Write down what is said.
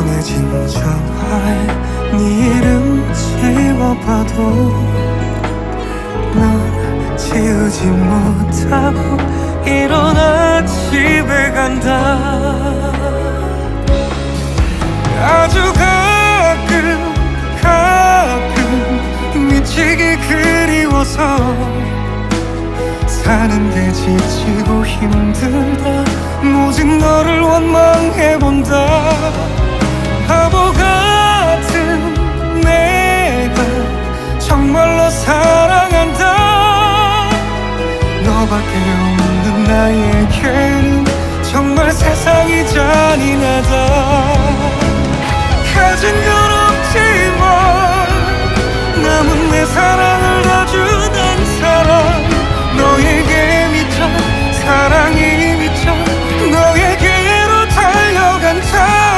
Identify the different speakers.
Speaker 1: 보내진 전화에 네 이름 지워봐도 넌 지우지 못하고 일어나 집에 간다. 아주 가끔 가끔 미치게 그리워서 사는 게 지치고 힘들다 사랑한다. 너밖에 없는 나에게